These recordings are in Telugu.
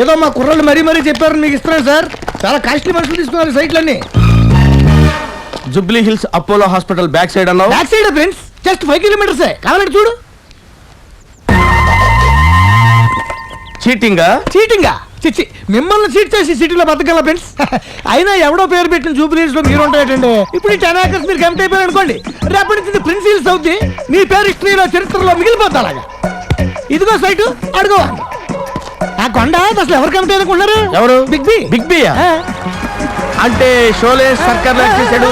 ఏదో మా కుర్రాళ్ళు మరీ మరీ చెప్పారు మీకు ఇస్తున్నాను సార్. చాలా కాస్ట్లీ మనుషులు తీసుకున్నారు సైట్లన్నీ. Jubilee Hills Apollo hospital back side అన్నావు? Back side friends? Just five kilometres కావాలంటే చూడు. చీటింగ్? చీటింగా? చిచ్చి మిమ్మల్ని చీట్ చేసి సిటీలో బతకాల ఫ్రెండ్స్? అయినా ఎవడో పేరు పెట్టిన జూబిలీస్లో మీరు ఉంటాయంటే ఇప్పుడు ఈ టెన్ ఏకర్స్ మీరు కమిట్ అయిపోయారు అనుకోండి. రేపటి నుంచి ప్రిన్స్ హిల్స్ అవుద్ది. మీ పేరు హిస్టరీలో చరిత్రలో మిగిలిపోద్ది అలాగా. ఇదిగో సైట్ అడుగో. ఆ కొండ అసలు ఎవరు కమిట్ అనుకున్నారు ఎవరు? బిగ్ బి బిగ్ బి అంటే షోలే సర్కార్లో చేశాడు.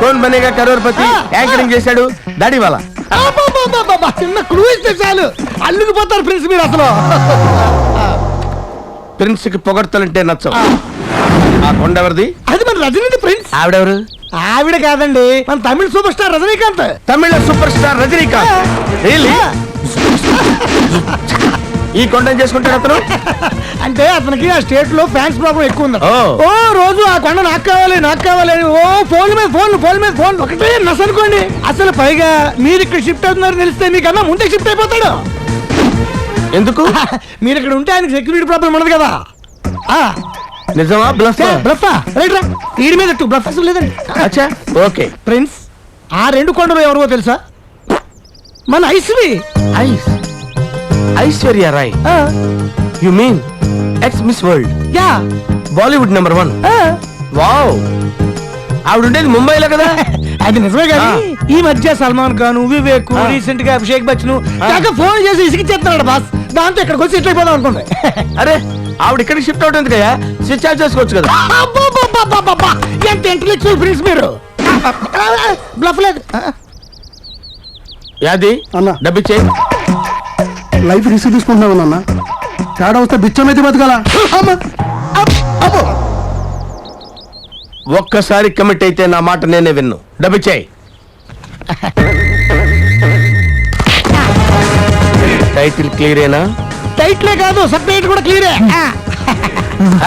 కోన్ బనేగా కరోర్పతి యాంకరింగ్ చేశాడు. దాడి వాళ్ళ చిన్న క్లూ ఇస్తే చాలు. అల్లుకుపోతారు ఫ్రెండ్స్ మీరు అసలు. ప్రిన్స్కి పొగడ్తలంటే నచ్చవు. ఆ. కొండ ఎవరిది? అది మన రజనీది ప్రిన్స్. ఆవిడెవరు? ఆవిడ కాదండి మన Tamil super star Rajinikanth. Tamil super star Rajinikanth? ఈ కొండను చేసుకుంటాడు అతను? అంటే అతనికి ఆ స్టేట్లో ఫ్యాన్స్ ప్రాబ్లం ఎక్కువ ఉంది. ఓ. ఓ రోజు ఆ కొండ నాకు కావాలి నాకు కావాలి అని ఓ ఫోన్ మీద ఫోన్ ఫోన్ మీద ఫోన్ ఒకటే నస అనుకోండి. అసలు పైగా మీరు ఇక్కడ షిఫ్ట్ అవుతున్నారు తెలిస్తే మీకన్నా ముందే షిఫ్ట్ అయిపోతాడు. ఎందుకు? మీరు ఇక్కడ ఉంటే ఆయనకి సెక్యూరిటీ ప్రాబ్లం ఉండదు కదా. ఆ. నిజమా? బ్లఫ్ బ్లఫా రైట్ రా. వీడి మీద టూ బ్లఫ్ అసలు లేదండి. అచ్చా ఓకే. ప్రిన్స్ ఆ రెండు కొండలు ఎవరో తెలుసా? మన Aishwi. Ice Aishwarya Rai. You mean ex Miss World yeah. Bollywood number one. Wow ఆవిడ ఉండేది ముంబైలో కదా? అది నిజమే కానీ. ఈ మధ్య సల్మాన్ ఖాన్ వివేక్. రీసెంట్గా అభిషేక్ బచ్చన్. కాక ఫోన్ చేసి ఇసిగిచ్చేస్తున్నాడు బాస్ దాంతో ఇక్కడికి వచ్చి ఇట్లా అయిపోదాం అనుకోండి అరే ఆవిడ ఇక్కడికి షిఫ్ట్ అవుతుంది కదా స్విచ్ ఆఫ్ చేసుకోవచ్చు కదా! ఎంత ఇంటలెక్చువల్ ఫ్రెండ్స్ మీరు? బ్లఫ్ లేదు. యాది? అన్న. డబ్బిచ్చే లైఫ్ రిస్క్ తీసుకుంటున్నావు నాన్న. తేడా వస్తే బిచ్చమైతే బతకాల? ఒక్కసారి కమిట్ అయితే నా మాట నేనే విన్ను. డబ్బిచ్చాయి టైటిల్ క్లియరేనా టైట్లే కాదు సబ్జెక్ట్ కూడా క్లియరే.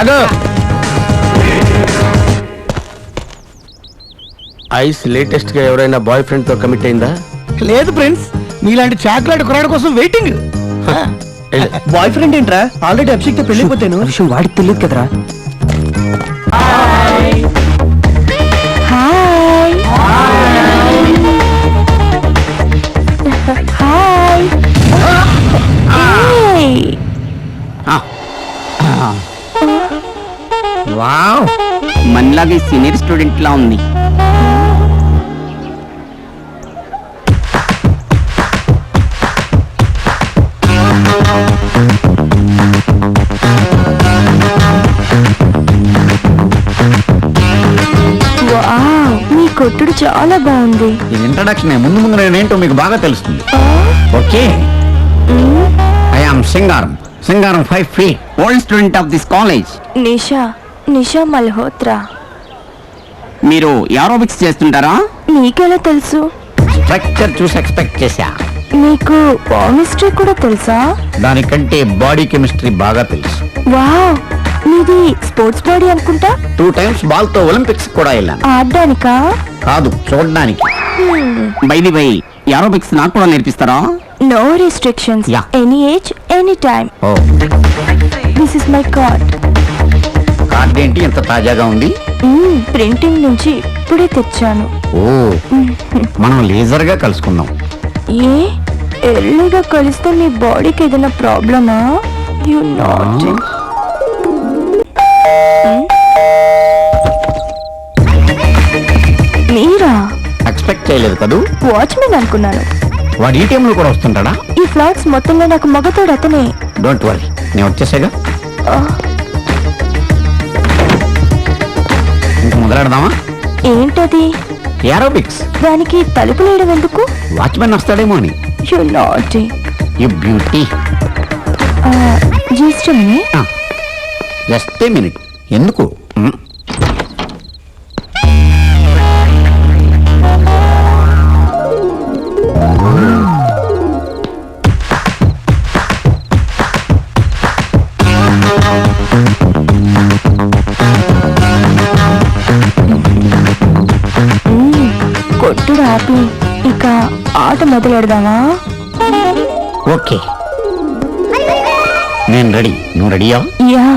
అదో ఐస్ లేటెస్ట్గా ఎవరైనా బాయ్ ఫ్రెండ్తో కమిట్ అయిందా? లేదు ఫ్రెండ్స్ మీలాంటి చాక్లెట్ కురాడు కోసం వెయిటింగ్. బాయ్ ఫ్రెండ్ ఏంట్రా? ఆల్రెడీ అభిషేక్తో పెళ్ళిపోతాను విషయం వాడికి తెలియదు కదరా. Hi hi hey, wow. మనలాగే సీనియర్ స్టూడెంట్ లా ఉంది. కొట్టుడు చాలా బాగుంది. ఇది ఇంట్రడక్షన్ ముందు ముందు నేనేంటో మీకు బాగా తెలుస్తుంది. Okay? I am Singaram Singaram five feet old student of this college Nisha Nisha Malhotra. మీరు ఏరోబిక్స్ చేస్తుంటారా? నీకెలా తెలుసు? స్ట్రక్చర్ చూసి ఎక్స్పెక్ట్ చేశా. మీకు పామిస్ట్రీ కూడా తెలుసా? దానికంటే బాడీ కెమిస్ట్రీ బాగా తెలుసు. వావ్! మీది స్పోర్ట్స్ బాడీ అనుకుంటా? టూ టైమ్స్ బాల్తో ఒలింపిక్స్ కూడా వెళ్ళాను. ఆడడానికా? కాదు చూడడానికి. బైది బై ఏరోబిక్స్ నాకు కూడా నేర్పిస్తారా? No restrictions Yeah. Any age any time oh this is my card card ఏంటి? ఎంత తాజాగా ఉంది? ప్రింటింగ్ నుంచి ఇప్పుడే తెచ్చాను. ఓ. మనం లేజర్గా కలుసుకుందాం. ఏ? ఎర్లీగా కలిస్తే మీ బాడీకి ఏదైనా ప్రాబ్లమా? యు నాట్ చేయలేదు కదూ? వాచ్మెన్ అనుకున్నాను. వాడు ఈ టైంలో కూడా వస్తుంటాడా? ఈ ఫ్లాట్స్ మొత్తంలో నాకు మగతోడు అతనే. డోంట్ వరీ నేను వచ్చేసాగా. ఇంక మొదలెడదామా? ఏంటది? ఏరోబిక్స్ దానికి తలుపులు వేయడం ఎందుకు? వాచ్మెన్ వస్తాడేమో అని. You not you beauty just just a minute ఎందుకు? కొట్టుడు ఆపి ఇక ఆట మొదలెడదామా? ఓకే. నేను రెడీ. నువ్వు రెడీయా? Yeah.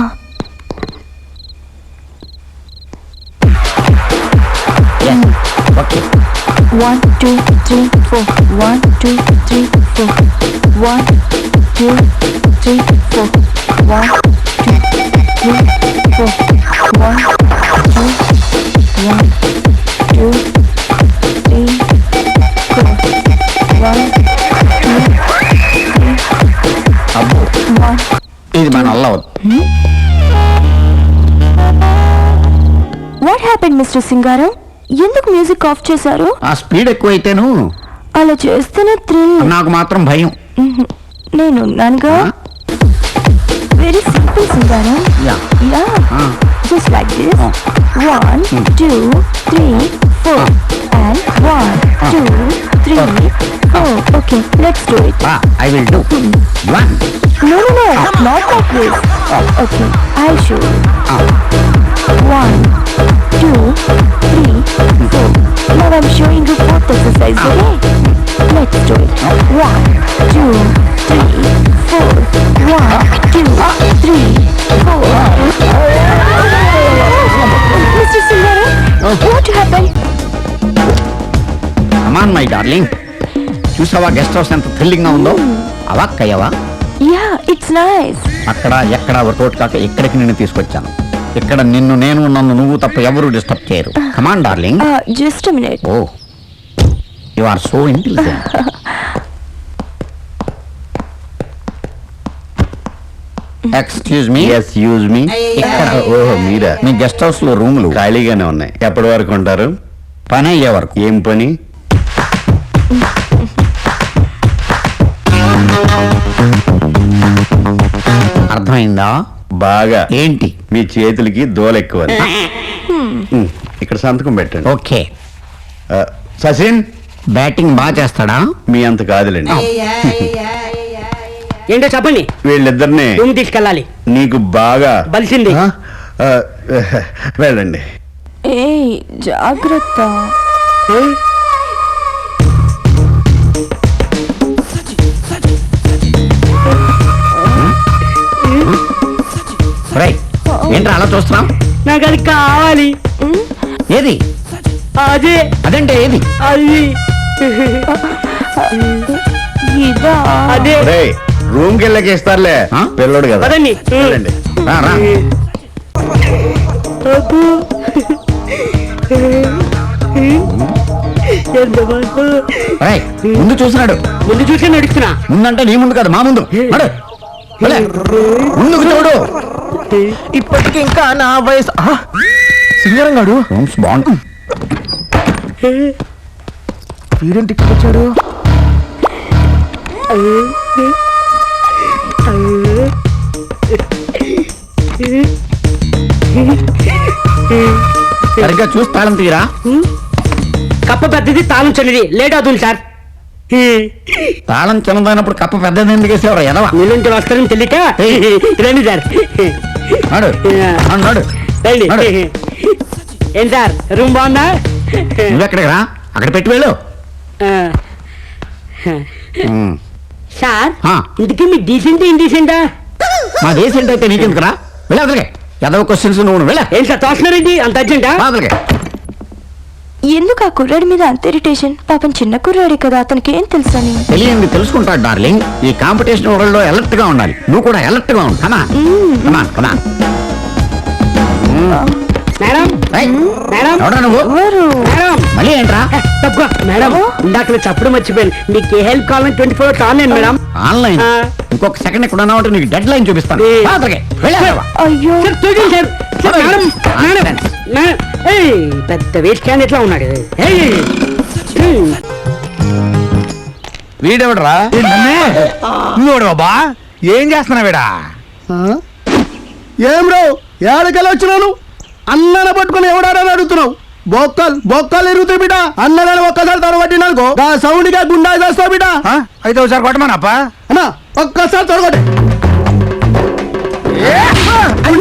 One two three four one two three four one two three four one two three four one two one two three four one two అబ్బో వన్ ఇది మన వల్ల అవదు వాట్ హ్యాపెన్ మిస్టర్ సింగారం ఎందుకు మ్యూజిక్ ఆఫ్ చేశారు? ఆ స్పీడ్ ఎక్కువైతేను అలా చేస్తేనే థ్రిల్ నాకు మాత్రం భయం. నేను ఉన్నానుగా? Very simple Singaram. Yeah. Just like this one two three four and one two three four okay let's do it I will do one no, no, not like this. Okay, I'll show you. You fourth exercise, okay? Let's do it. One, two, three, four. One, two, three, four. Mr. Singara, what happened? అమాన్ మై డార్లింగ్ చూసావా గెస్ట్ హౌస్ ఎంత థ్రిల్లింగ్గా ఉందో అవాక్కయ్యవా Yeah, it's nice. అక్కడ ఎక్కడ వర్కౌట్ కాక ఇక్కడికి నిన్ను తీసుకొచ్చాను ఇక్కడ నిన్ను నేను నన్ను నువ్వు తప్ప ఎవరు డిస్టర్బ్ చేయరు come on darling Uh, just a minute. Oh you are so intelligent excuse me yes use me ఇక్కడ ఓహో మీరా. మీ గెస్ట్ హౌస్లో రూములు. ఖాళీగానే ఉన్నాయి. ఎప్పటి వరకు ఉంటారు? పని అయ్యే వరకు. ఏం పని? అర్థమైందా? బాగా. ఏంటి? మీ చేతులకి దోల ఎక్కువ ఇక్కడ సంతకం పెట్టండి. ఓకే. సచిన్? బ్యాటింగ్ బాగా చేస్తాడా? మీ అంత కాదులేండి. ఏంటో చెప్పండి? వీళ్ళిద్దరిని రూమ్ తీసుకెళ్ళాలి. నీకు బాగా బలిసింది. ఆ? ఆ, వెళ్ళండి. ఏయ్ జాగ్రత్త. రై ఏంట్రా అలా చూస్తున్నాం నాకు అది కావాలి. ఏది? అదే అదంటే ఏది? అది ఇదా. అదే. రే రూమ్కి వెళ్ళకి ఇస్తారులే ఆ? పిల్లడు కదా. పదండి. వెళ్ళండి. రా, రా. అబ్బో. ఎంత బాగు. రేయ్, ముందు చూసినాడు ముందు చూసి నడుస్తున్నా. ముందంటే నీ ముందు కాదు మా ముందు. నడు. వెళ్ళే. ముందుకు చూడు. ఇప్పటికి ఇంకా నా వయసు. ఆ, సింగరం గాడు. రూమ్స్ బాగుంది. వీడేంటి ఇక్కడ వచ్చాడు? సరిగ్గా చూసి తాళం తీరా కప్ప పెద్దది తాళం చిన్నది. లేట్ అవుతుంది సార్. తాళం చిన్నదైనప్పుడు కప్ప పెద్దది ఎందుకు వేసేవారు? ఎదవా? మీలుంటి వస్తారని తెలియక రండి సార్. నడు. నడు, నడు. రండి. ఏం సార్? రూమ్ బాగుందా? నువ్వెక్కడికి రా? అక్కడ పెట్టి వెళ్ళు. సార్ ఆ. ఇందుకే మీ డీసెంట్ ఏం డీసెంటా? మా దేశం అయితే నీకెందుకురా వెళ్ళి అదలకే ఎదవ క్వశ్చన్స్ నువ్వు వెళ్ళ. ఏం సార్ తోస్తున్నారండి అంత అర్జెంటా అదలకే ఎందుకు ఆ కుర్రాడి మీద అంత ఇరిటేషన్ పాపం చిన్న కుర్రాడే కదా అతనికి ఏం తెలుసని? తెలియంది తెలుసుకుంటాడు డార్లింగ్ ఈ కాంపిటీషన్ వరల్డ్లో అలర్ట్గా ఉండాలి. నువ్వు కూడా అలర్ట్గా ఉండు. Come come come madam? Madam? ఎవడా నువ్వు? ఎవరు? మేడం మళ్ళీ ఏంట్రా? తప్పుకో. మేడం ఇందాక నేను చప్పుడు మర్చిపోయాను. మీకు ఏ హెల్ప్ కావాలని twenty four hours online madam. Online. ఇంకొక సెకండ్ ఎక్కడ ఉన్నావు అంటే నీకు డెడ్ లైన్ చూపిస్తాను. అయ్యో. సార్. Madam madam. మేడం. పెద్ద వేస్ట్ ఉన్నాడు. వీడెవడరా? బాబా? ఏం చేస్తున్నా వీడా? ఆ? ఏం రావు ఏడకెళ్ళి వచ్చినాను? అన్నన పట్టుకుని ఎవడారని అడుగుతున్నావు? బొక్కలు బొక్కలు ఎరుగుతాయి బిడ్డ. అన్నగాని ఒక్కసారి తొడగొట్టినానుకో గా సౌండ్గా గుండా చేస్తావు బిడ్డ. ఆ? అయితే ఒకసారి కొట్టమానప్పా అన్నా ఒక్కసారి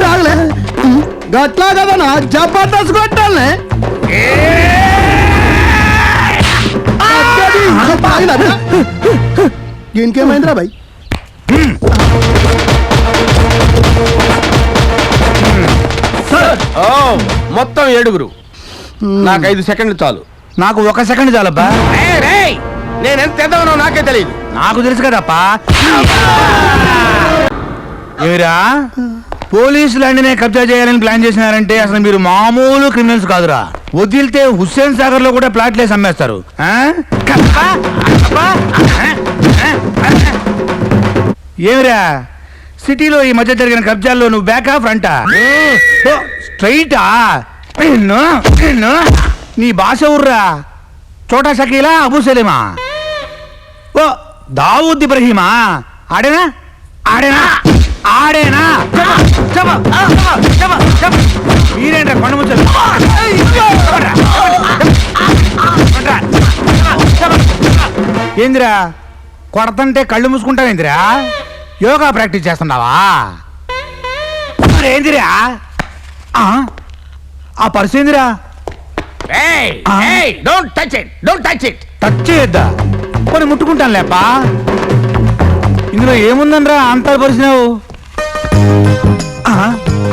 ఆగలే. గట్లా కదనా జబర్దస్త్ కొట్టాలే. దీనికేమైందిరా బాయ్? ఓ మొత్తం ఏడుగురు నాకు ఐదు సెకండ్లు చాలు నాకు ఒక సెకండ్ చాలబ్బా ఏయ్, రేయ్, నేను ఎంత ఎదవనో నాకే తెలియదు నాకు తెలుసు కదప్పా ఏమిరా పోలీసులు అన్నినే కబ్జా చేయాలని ప్లాన్ చేసినారంటే అసలు మీరు మామూలు క్రిమినల్స్ కాదురా వదిలితే హుస్సేన్ సాగర్లో కూడా ప్లాట్లేసి అమ్మేస్తారు ఆ? కప్పా? కప్పా? ఆ? ఆ? ఏమిరా సిటీలో ఈ మధ్య జరిగిన కబ్జాల్లో నువ్వు బ్యాకా ఫ్రంటా స్ట్రైటా నిన్ను నిన్ను నీ భాష ఊర్రా? చోటా షకీలా అబూ సలీమా? ఓ దావూద్ ఇబ్రహీమా? ఆడేనా? ఆడేనా? ఆడేనా. మీరేంట్రా కొండ ముచ్చలు చెప్పండ్రా. ఏందిరా? కొడతంటే కళ్ళు మూసుకుంటావేందిరా? యోగా ప్రాక్టీస్ చేస్తున్నావా? ఏందిరా ఆ? ఆ పర్సు ఏందిరా? Don't touch it don't touch it touch చేయొద్దా? కొన్ని ముట్టుకుంటాను లేపా ఇందులో ఏముందనరా అంత పరిచినావు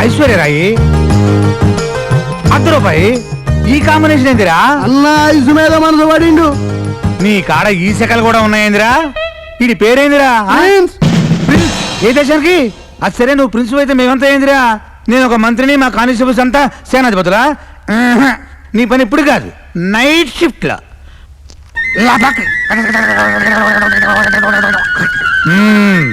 ఐశ్వర్యరాయి అర్ధ రూపాయి ఈ కాంబినేషన్ ఏందిరా? ఐసు మీద మనసు పడిండు నీ కాడ ఈ శకలు కూడా ఉన్నాయేందిరా? వీడి పేరేందిరా? ప్రిన్స్. ఏ దేశానికి అది సరే నువ్వు ప్రిన్సిపల్ అయితే మేమంతా ఏందిరా నేను ఒక మంత్రిని మా కానిస్టేబుల్స్ అంతా సేనాధిపతులా ఆహా. నీ పని ఇప్పుడు కాదు నైట్ షిఫ్ట్లో మ్మ్.